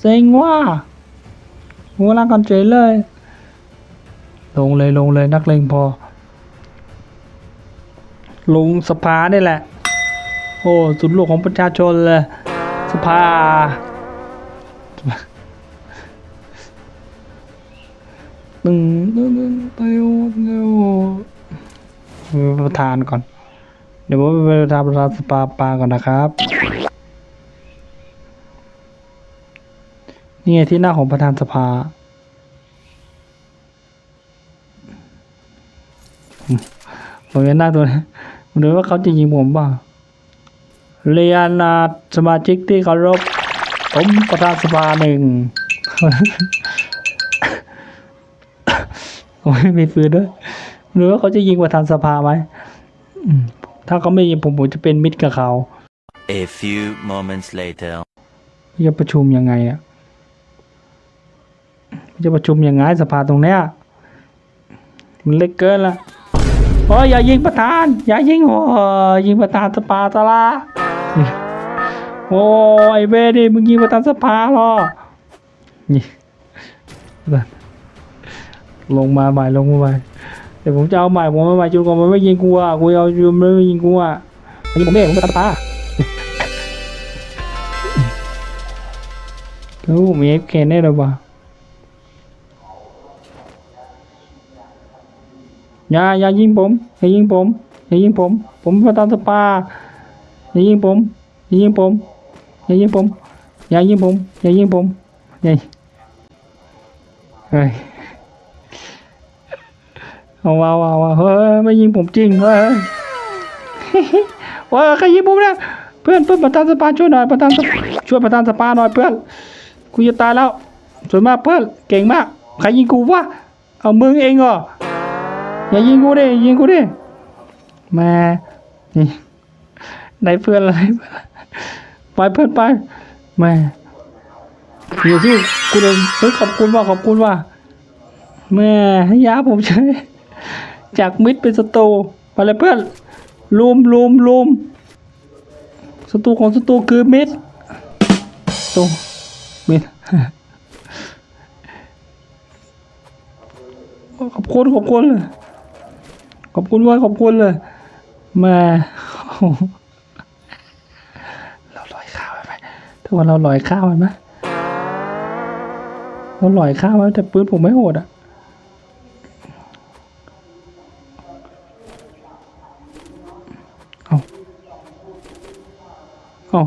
เซ็งว่าหัวลากกันเฉยเลย ลงเลยลงเลยนักเลงพอ ลงสภานี่แหละ โอ้สุดโลกของประชาชนเลย สภาตึงตึงตึงเตียวเตียวประธานก่อน เดี๋ยวผมไปประธานประธานสปาปาก่อนนะครับ นี่ไงที่หน้าของประธานสภา ผมผมจะนั่งตัวนี้ผมดูว่าเขาจะยิงผมเปล่าเรียนนาสมาชิกที่เคารพผมประธานสภาหนึ่งผมไม่มีปืนด้วยหรือว่าเขาจะยิงประธานสภาไหมอืมถ้าเขาไม่ยิงผมผมจะเป็นมิตรกับเขา A few moments later. จะประชุมยังไงอะ จะประชุมยังไงสภาตรงเนี้ยมันเล็กเกินละโอ้ยอย่ายิงประธาน อย่ายิงโอ้ยยิงประธานสภาตละโอ้ยไอ้เวดิมึงยิงประธานสภาหรอนี่ลงมาใหม่ลงมาใหม่เดี๋ยวผมจะเอาใหม่ผมเอาใหม่จนกว่ามันไม่ยิงกูอะกูเอาจนมันไม่ยิงกูอะอันนี้ผมเองผมประธานสภารู้ผมเอฟเคแน่เลยว่ะ อย่าอย่ายิงผมอย่ายิงผมอย่ายิงผม ผมประธานสภาอย่ายิงผมอย่ายิงผมอย่ายิงผมอย่ายิงผมอย่ายิงผมอย่าเฮ้ยเอาว้าวว้าเฮ้ยไม่ยิงผมจริงเฮ้ยว้าใครยิงผมเนี่ยเพื่อนเพื่อนประธานสภาช่วยหน่อยประธานช่วยประธานสภาหน่อยเพื่อนกูจะตายแล้วสวยมากเพื่อนเก่งมากใครยิงกูวะเอามึงเองเหรอ อย่ายิงกูดิยิงกูดิแม่นี่ได้เพื่อนอะไรไปเพื่อนไปแม่เดี๋ยวสิกูเลยเฮ้ยขอบคุณว่าขอบคุณว่าแม่ให้ยาผมเฉยจากมิดเป็นศัตรูไปเลยเพื่อนลุมลุมลุมศัตรูของศัตรูคือมิดตูมิดขอบคุณขอบคุณเลย ขอบคุณไว้ขอบคุณเลยม่เราลอยข้าวไหมถ้าวันเราลอยข้าวไหมเราลอยข้าวไหมแต่ปืนผมไม่โหดอะเอาเอา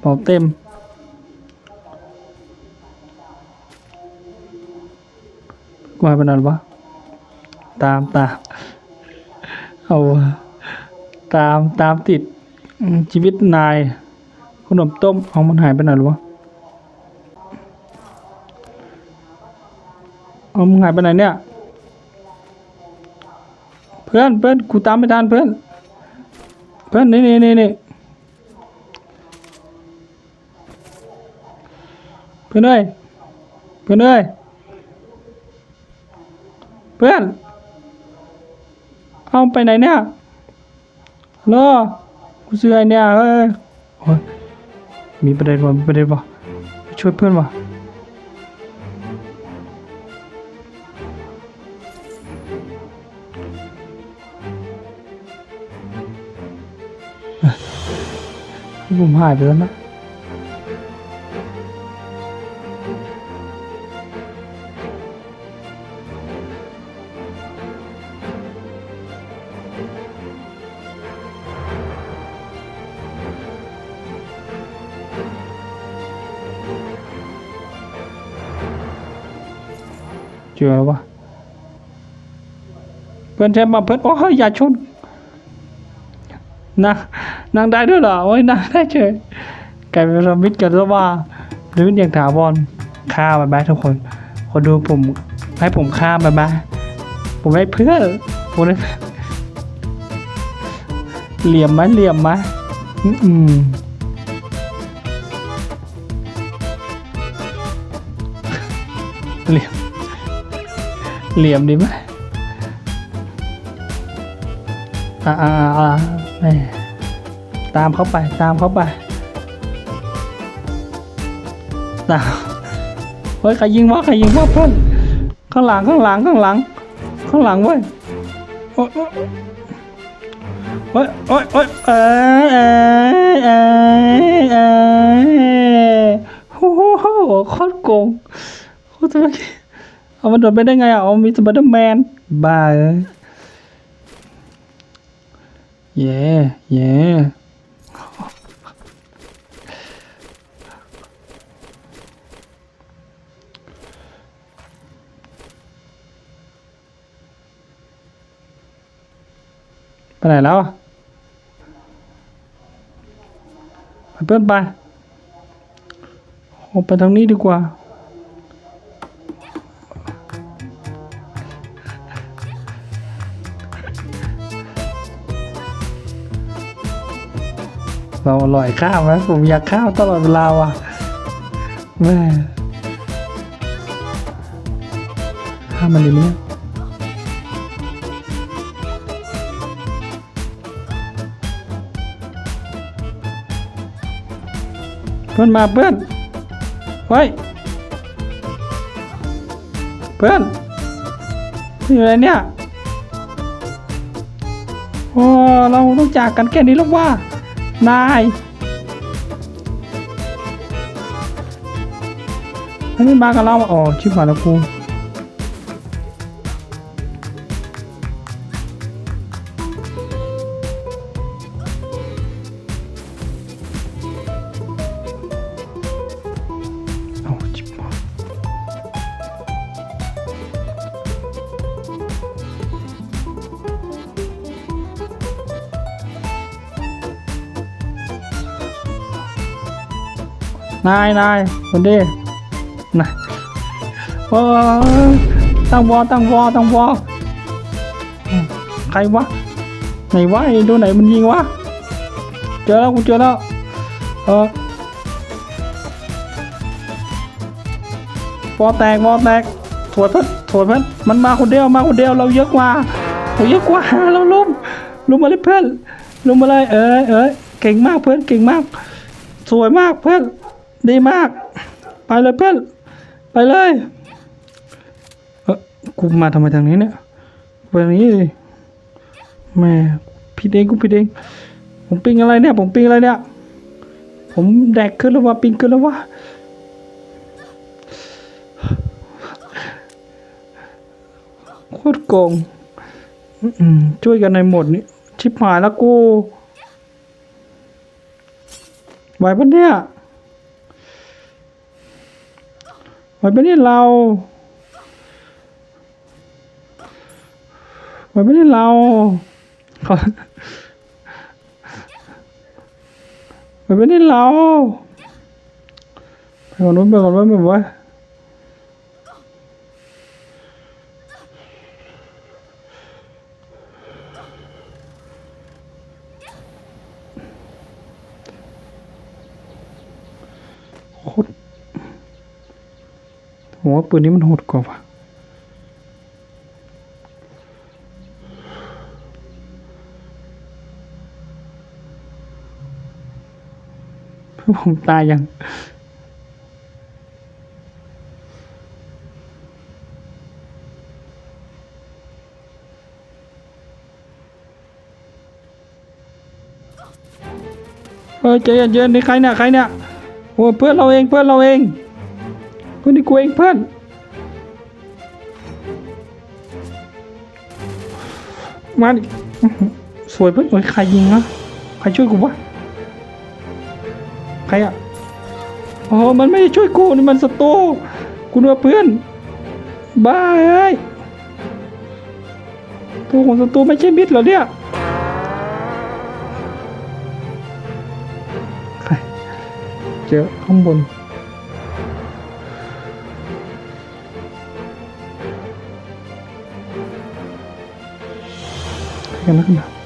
เป่าเต็มกวายเป็นอะไรวะตามตาม เอาตามตามติดชีวิตนายขนมต้มเอามันหายไปไหนหรอวะเอามันหายไปไหนเนี่ย เพื่อนเพื่อนกูตามไม่ทันเพื่อน เพื่อนนี่นี่นี่นี่เพื่อนเอ้ยเพื่อนเอ้ยเพื่อน เอาไปไหนเนี่ยฮัลโหลกูซื้อไอเนี่ยเอ้ยมีประเด็นวะมีประเด็นวะช่วยเพื่อนวะผมหายไปแล้วนะ เจอแล้ววะเพื่อนแทบมาเพื่อนโอ้ยอย่าชนนางนางได้ด้วยเหรอโอ้ยนางได้เฉยกลายเป็นสมิธกันซะว่าหรืออย่างถาวรฆ่ามันไหมทุกคน คนดูผมให้ผมฆ่ามันไหมผมให้เพื่อนผมให้เหลี่ยมไหมเหลี่ยมไหมอืมอืมเหลี่ยม เหลี่ยมดีไหมอ่าอ่าอ่าแม่ตามเข้าไป ตามเข้าไปนะเฮ้ย ใครยิงวะ ใครยิงวะเพื่อน ข้างหลัง ข้างหลัง ข้างหลัง ข้างหลังเว้ยโอ๊ยโอ๊ยโอ๊ยโอ๊ยเอ้ยเอ้ยเอ้ยเอ้ยโอ้โหโคตรโกงโคตรเอ เอามันโดดไปได้ไงอะเอามีสไปเดอร์แมนบ้าเอ้ยเย่เย่ไปไหนแล้วไปเพื่อนไปโอไปทางนี้ดีกว่า เราอร่อยข้าวไหมผมอยากข้าวตลอดเวลาว่ะแม่ข้ามันดีไหมเนี่ยเพื่อนมาเพื่อนไว้ยเพื่อนนี่อยู่ไหนเนี่ยโอ้เราต้องจากกันแค่นี้แล้วว่า นายไม่มากับเราอ๋อชิบหายแล้วกู นายนายคนดีนายโอ้ตั้งวอตั้งวอตั้งวอใครวะไหนวะไอ้ตัวไหนมันยิงวะเจอแล้วกูเจอแล้วเออวอแตกวอแตกถวดเพิ่นถวดเพิ่นมันมาคนเดียวมาคนเดียวเราเยอะกว่าเราเยอะกว่าเราลุมลุมมาเลยเพื่อนลุมมาเลยเอ้ยเอ้ยเก่งมากเพื่อนเก่งมาก สวยมากเพื่อน ดีมาก ไปเลยเพื่อน ไปเลย เออกูมาทำไมทางนี้เนี่ยไปทางนี้แม่ผิดเองกูผิดเอง ผมปิงอะไรเนี่ย ผมปิงอะไรเนี่ย ผมแดกขึ้นแล้ววะปิงขึ้นแล้ววะโคตรโกงช่วยกันในหมดนี้ชิบหายแล้วกูไหวปะเนี่ย ไหวปะเนี่ยเราไหวปะเนี่ยเราขาไหวปะเนี่ยเราไปก่อนนู้นไปก่อนไว้แบบว่า ผมว่าปืนนี้มันโหดกว่าว่ะผมตายยังเออใจเย็นๆนี่ใครเนี่ยใครเนี่ยโอ้เพื่อนเราเองเพื่อนเราเอง พื่อนนี่กูเองเพื่อนมาดิสวยเพื่อนโอ้ยใครยิงอะใครช่วยกูวะใครอะอ๋อมันไม่ช่วยกูนี่มันศัตรูกูนึกว่าเพื่อนบ้าเอ้ยตัวของศัตรูไม่ใช่มิตรเหรอเนี่ยใครเจอข้างบน ใครกันนะกัน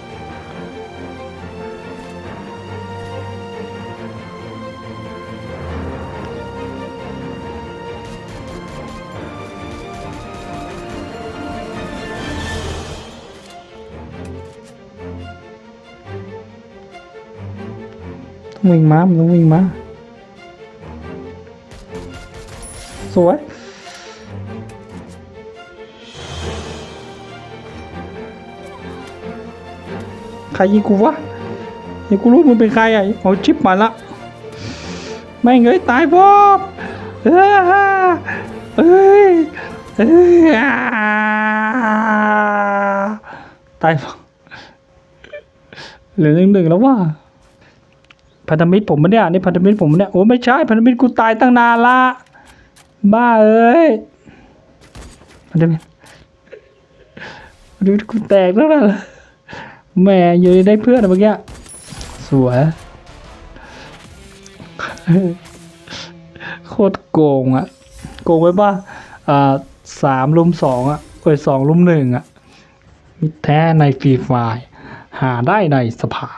รยิงกูวะเดี๋ยวกูรู้มึงเป็นใครอะเอาชิปมาละไม่เงยตายบอบเอ้ยเอ้ยตายเหลือหนึ่งหนึ่งแล้วว่าพันธมิตรผมมันเนี่ยนี่พันธมิตรผมเนี่ยโอ้ไม่ใช่พันธมิตรกูตายตั้งนานละบ้าเอ้ยพันธมิตรพันธมิตรกูแตกแล้วนะ แหม่อยู่ได้เพื่อนอะเมื่อกี้สวยโคตรโกงอะโกงไว้ป่ะอ่าสามลุมสองอะเอ้ยสองลุมหนึ่งอะมิตรแท้ในฟรีไฟล์หาได้ในสภา